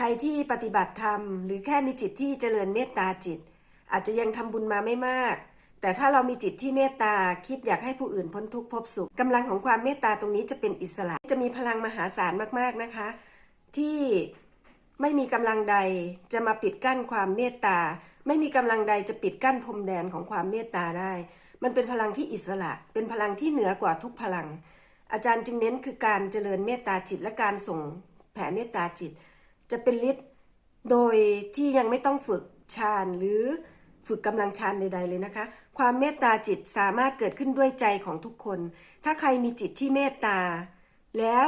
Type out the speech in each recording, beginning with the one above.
ใครที่ปฏิบัติธรรม หรือแค่มีจิตที่เจริญเมตตาจิต อาจจะยังทำบุญมาไม่มาก แต่ถ้าเรามีจิตที่เมตตาคิดอยากให้ผู้อื่นพ้นทุกข์พบสุขกำลังของความเมตตาตรงนี้จะเป็นอิสระ จะมีพลังมหาศาลมากๆนะคะ ที่ไม่มีกำลังใดจะมาปิดกั้นความเมตตา ไม่มีกำลังใดจะปิดกั้นพรมแดนของความเมตตาได้ มันเป็นพลังที่อิสระ เป็นพลังที่เหนือกว่าทุกพลัง อาจารย์จึงเน้นคือการเจริญเมตตาจิตและการส่งแผ่เมตตาจิต จะเป็นฤทธิ์โดยที่ยังไม่ต้องฝึกฌานหรือฝึกกำลังฌานใด ๆ เลยนะคะ ความเมตตาจิตสามารถเกิดขึ้นด้วยใจของทุกคน ถ้าใครมีจิตที่เมตตา แล้ว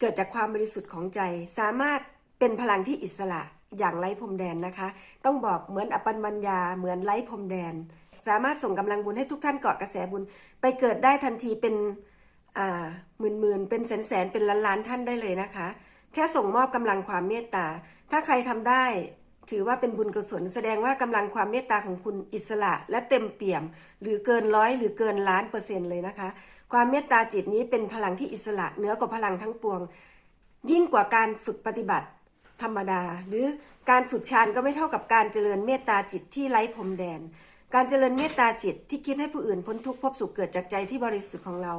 เกิดจากความบริสุทธิ์ของใจ สามารถเป็นพลังที่อิสระอย่างไร้พรมแดนนะคะ ต้องบอกเหมือนอปันมัญญาเหมือนไร้พรมแดน สามารถส่งกำลังบุญให้ทุกท่านเกาะกระแสบุญ ไปเกิดได้ทันทีเป็นหมื่นหมื่นๆเป็นแสนแสนๆเป็นล้านล้านๆท่านได้เลยนะคะ แค่ส่งมอบกำลังความเมตตา ถ้าใครทำได้ ถือว่าเป็นบุญกุศล แสดงว่ากำลังความเมตตาของคุณอิสระและเต็มเปี่ยม หรือเกินร้อยหรือเกินล้านเปอร์เซ็นต์เลยนะคะ ความเมตตาจิตนี้เป็นพลังที่อิสระเหนือกว่าพลังทั้งปวง ยิ่งกว่าการฝึกปฏิบัติ ธรรมดา หรือการฝึกฌานก็ไม่เท่ากับการเจริญเมตตาจิตที่ไร้พรมแดน การเจริญเมตตาจิตที่คิดให้ผู้อื่นพ้นทุกข์พบสุขเกิดจากใจที่บริสุทธิ์ของเรา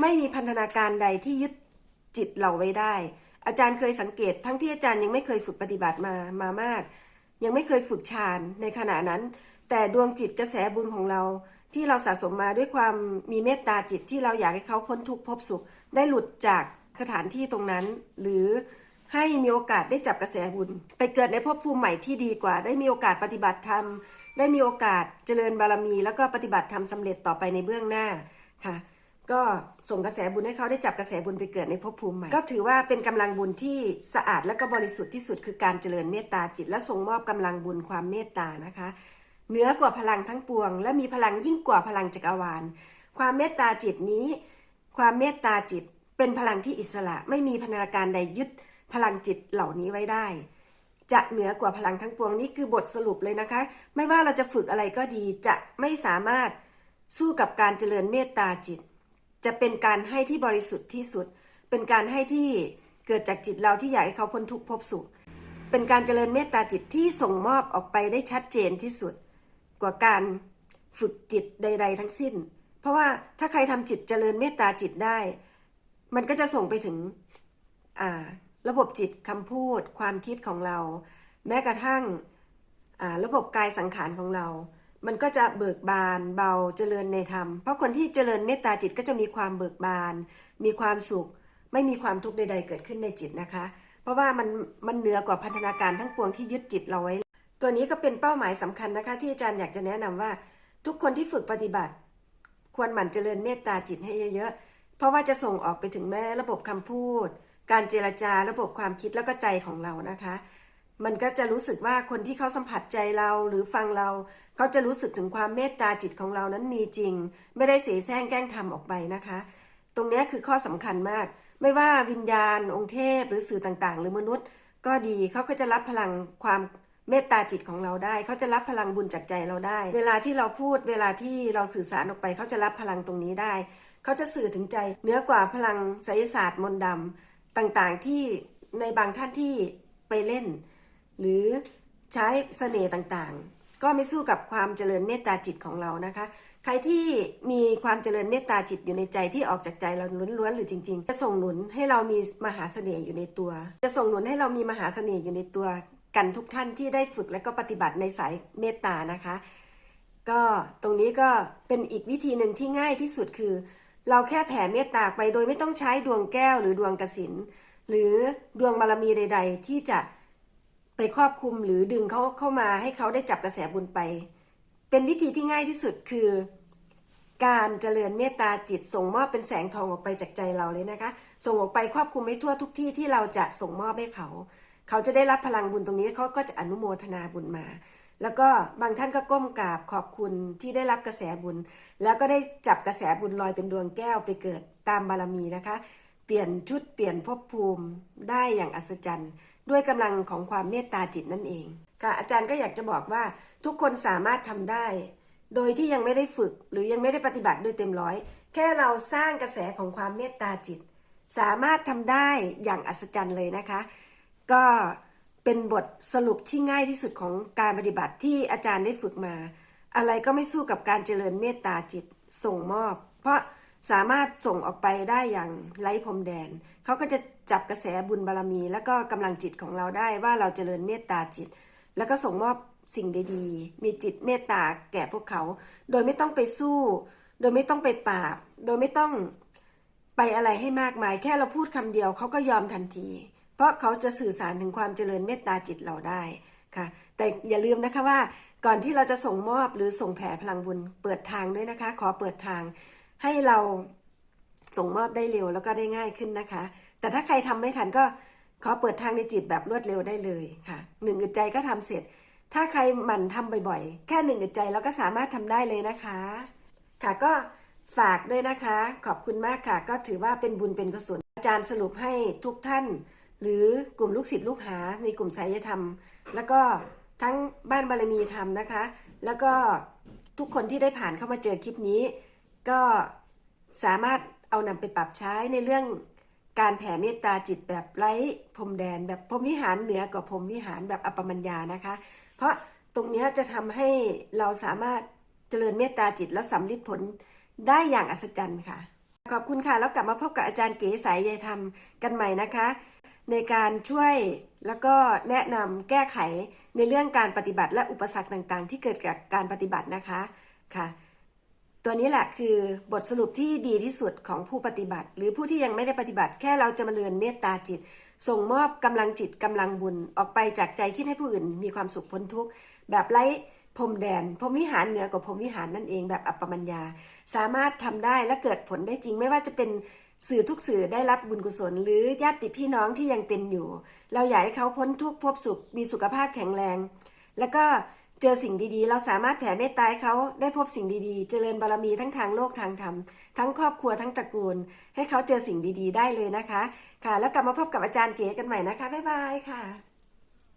ไม่มีพันธนาการใดที่ยึดจิตเราไว้ได้ อาจารย์เคยสังเกต ทั้งที่อาจารย์ยังไม่เคยฝึกปฏิบัติมามามาก ยังไม่เคยฝึกฌานในขณะนั้น แต่ดวงจิตกระแสบุญของเรา ที่เราสะสมมาด้วยความมีเมตตาจิตที่เราอยากให้เขาพ้นทุกข์พบสุข ได้หลุดจากสถานที่ตรงนั้น หรือให้มีโอกาสได้จับกระแสบุญ ไปเกิดในภพภูมิใหม่ที่ดีกว่า ได้มีโอกาสปฏิบัติธรรม ได้มีโอกาสเจริญบารมี แล้วก็ปฏิบัติธรรมสำเร็จต่อไปในเบื้องหน้าค่ะ ก็ส่งกระแสบุญให้เขาได้จับกระแสบุญไปเกิดในภพภูมิใหม่ ก็ถือว่าเป็นกำลังบุญที่สะอาดและก็บริสุทธิ์ที่สุดคือการเจริญเมตตาจิต และส่งมอบกำลังบุญความเมตตานะคะ เหนือกว่าพลังทั้งปวง และมีพลังยิ่งกว่าพลังจักรวาล ความเมตตาจิตนี้ ความเมตตาจิตเป็นพลังที่อิสระไม่มีพนาการใดยึดพลังจิตเหล่านี้ไว้ได้ จะเหนือกว่าพลังทั้งปวงนี่คือบทสรุปเลยนะคะ ไม่ว่าเราจะฝึกอะไรก็ดีจะไม่สามารถสู้กับการเจริญเมตตาจิต จะเป็นการให้ที่บริสุทธิ์ที่สุด เป็นการให้ที่เกิดจากจิตเราที่อยากให้เขาพ้นทุกข์พบสุข เป็นการเจริญเมตตาจิตที่ส่งมอบออกไปได้ชัดเจนที่สุด กว่าการฝึกจิตใด ๆ ทั้งสิ้น เพราะว่าถ้าใครทำจิตเจริญเมตตาจิตได้ มันก็จะส่งไปถึงอ่าระบบจิตคำพูด ความคิดของเรา แม้กระทั่งระบบกายสังขารของเรา มันก็จะเบิกบานเบาเจริญในธรรม เพราะคนที่เจริญเมตตาจิตก็จะมีความเบิกบาน มีความสุข ไม่มีความทุกข์ใด ๆ เกิดขึ้นในจิตนะคะ เพราะว่ามันมันเหนือกว่าพันธนาการทั้งปวงที่ยึดจิตเราไว้ ตัวนี้ก็เป็นเป้าหมายสำคัญนะคะ ที่อาจารย์อยากจะแนะนำว่า ทุกคนที่ฝึกปฏิบัติ ควรหมั่นเจริญเมตตาจิตให้เยอะๆ เพราะว่าจะส่งออกไปถึงแม่ระบบคำพูด การเจรจาระบบความคิดแล้วก็ใจของเรานะคะ มันก็จะรู้สึกว่าคนที่เขาสัมผัสใจเราหรือฟังเรา เขาจะรู้สึกถึงความเมตตาจิตของเรานั้นมีจริง ไม่ได้เสแสร้งแกล้งทำออกไปนะคะ ตรงนี้คือข้อสำคัญมาก ไม่ว่าวิญญาณ องค์เทพ หรือสื่อต่างๆ หรือมนุษย์ ก็ดีเขาก็จะรับพลังความเมตตาจิตของเราได้ เขาจะรับพลังบุญจากใจเราได้ เวลาที่เราพูดเวลาที่เราสื่อสารออกไป เขาจะรับพลังตรงนี้ได้ เขาจะสื่อถึงใจเหนือกว่าพลังไสยศาสตร์มนต์ดำต่างๆที่ในบางท่านที่ไปเล่น หรือใช้เสน่ห์ต่างๆ ก็ไม่สู้กับความเจริญเมตตาจิตของเรานะคะ ใครที่มีความเจริญเมตตาจิตอยู่ในใจที่ออกจากใจเราล้วนๆหรือจริง ๆ จะส่งหนุนให้เรามีมหาเสน่ห์อยู่ในตัว จะส่งหนุนให้เรามีมหาเสน่ห์อยู่ในตัว กันทุกท่านที่ได้ฝึกและก็ปฏิบัติในสายเมตตานะคะ ก็ตรงนี้ก็เป็นอีกวิธีหนึ่งที่ง่ายที่สุดคือ เราแค่แผ่เมตตาไปโดยไม่ต้องใช้ดวงแก้วหรือดวงกสินหรือดวงบารมีใด ๆ ที่จะ ไปครอบคุมหรือดึงเขาเข้ามาให้เขาได้จับกระแสบุญไป เป็นวิธีที่ง่ายที่สุดคือ การเจริญเมตตาจิตส่งมอบเป็นแสงทองออกไปจากใจเราเลยนะคะ ส่งออกไปครอบคุมให้ทั่วทุกที่ที่เราจะส่งมอบให้เขา เขาจะได้รับพลังบุญตรงนี้เขาก็จะอนุโมทนาบุญมา แล้วก็บางท่านก็ก้มกราบขอบคุณที่ได้รับกระแสบุญ แล้วก็ได้จับกระแสบุญลอยเป็นดวงแก้วไปเกิดตามบารมีนะคะ เปลี่ยนชุดเปลี่ยนภพภูมิได้อย่างอัศจรรย์ ด้วยกำลังของความเมตตาจิตนั่นเอง ค่ะอาจารย์ก็อยากจะบอกว่าทุกคนสามารถทำได้ โดยที่ยังไม่ได้ฝึกหรือยังไม่ได้ปฏิบัติด้วยเต็มร้อย แค่เราสร้างกระแสของความเมตตาจิต สามารถทำได้อย่างอัศจรรย์เลยนะคะ ก็เป็นบทสรุปที่ง่ายที่สุดของการปฏิบัติที่อาจารย์ได้ฝึกมา อะไรก็ไม่สู้กับการเจริญเมตตาจิตส่งมอบ เพราะสามารถส่งออกไปได้อย่างไร้พรมแดน เขาก็จะ จับกระแสบุญบารมี แล้วก็กำลังจิตของเราได้ว่าเราเจริญเมตตาจิต แล้วก็ส่งมอบสิ่งดีๆ มีจิตเมตตาแก่พวกเขา โดยไม่ต้องไปสู้ โดยไม่ต้องไปปราบ โดยไม่ต้องไปอะไรให้มากมาย แค่เราพูดคำเดียวเขาก็ยอมทันที เพราะเขาจะสื่อสารถึงความเจริญเมตตาจิตเราได้ค่ะ แต่อย่าลืมนะคะว่า ก่อนที่เราจะส่งมอบหรือส่งแผ่พลังบุญ เปิดทางด้วยนะคะ ขอเปิดทางให้เรา ส่งมอบได้เร็วแล้วก็ได้ง่ายขึ้นนะคะ แต่ถ้าใครทำไม่ทันก็ขอเปิดทางในจิตแบบรวดเร็วได้เลยค่ะหนึ่งอึดใจก็ทำเสร็จ ถ้าใครหมั่นทำบ่อยๆ แค่หนึ่งอึดใจเราก็สามารถทำได้เลยนะคะ ค่ะก็ฝากด้วยนะคะ ขอบคุณมากค่ะ ก็ถือว่าเป็นบุญเป็นกุศลอาจารย์สรุปให้ทุกท่าน หรือกลุ่มลูกศิษย์ลูกหาในกลุ่มสายธรรม แล้วก็ทั้งบ้านบารมีธรรมนะคะ แล้วก็ทุกคนที่ได้ผ่านเข้ามาเจอคลิปนี้ ก็สามารถ เอานำไปปรับใช้ในเรื่องการแผ่เมตตาจิตแบบไร้พรมแดนแบบพรมวิหารเหนือกว่าพรมวิหารแบบอัปปมัญญานะคะ เพราะตรงนี้จะทำให้เราสามารถเจริญเมตตาจิตและสำลิดผลได้อย่างอัศจรรย์ค่ะ ขอบคุณค่ะ แล้วกลับมาพบกับอาจารย์เก๋สายยายธรรมกันใหม่นะคะ ในการช่วยแล้วก็แนะนำแก้ไขในเรื่องการปฏิบัติและอุปสรรคต่างๆ ที่เกิดจากการปฏิบัตินะคะค่ะ ตัวนี้แหละคือบทสรุปที่ดีที่สุดของผู้ปฏิบัติ หรือผู้ที่ยังไม่ได้ปฏิบัติ แค่เราจะมาเรือนเมตตาจิต ส่งมอบกำลังจิตกำลังบุญออกไปจากใจคิดให้ผู้อื่น มีความสุขพ้นทุกข์แบบไร้พรมแดนพรมวิหารเหนือกว่าพรมวิหารนั่นเองแบบอัปปมัญญา สามารถทำได้และเกิดผลได้จริง ไม่ว่าจะเป็นสื่อทุกสื่อได้รับบุญกุศล หรือญาติพี่น้องที่ยังเป็นอยู่ เราอยากให้เขาพ้นทุกข์พบสุขมีสุขภาพแข็งแรง แล้วก็ เจอสิ่งดีๆ เราสามารถแผ่เมตตาให้เขาได้พบสิ่งดีๆ เจริญบารมีทั้งทางโลกทางธรรม ทั้งครอบครัวทั้งตระกูล ให้เขาเจอสิ่งดีๆ ได้เลยนะคะ ค่ะ แล้วกลับมาพบกับอาจารย์เก๋กันใหม่นะคะ บ๊ายบายค่ะ